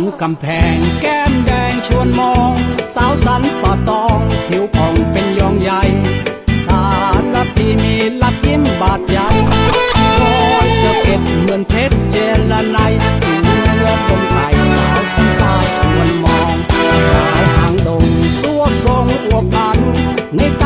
งกำแพง แก้มแดงชวนมอง สาวสันป่าตอง ผิวผ่องเป็นยองใหญ่ตาละพีมีลับยิ้มบาดใหญ่รอยสะเก็ดเหมือนเพชรเจลลัยถืวเลือดคนไทยสาวสันทายควนมองสาวหางดงสวทรงอวบอันนิด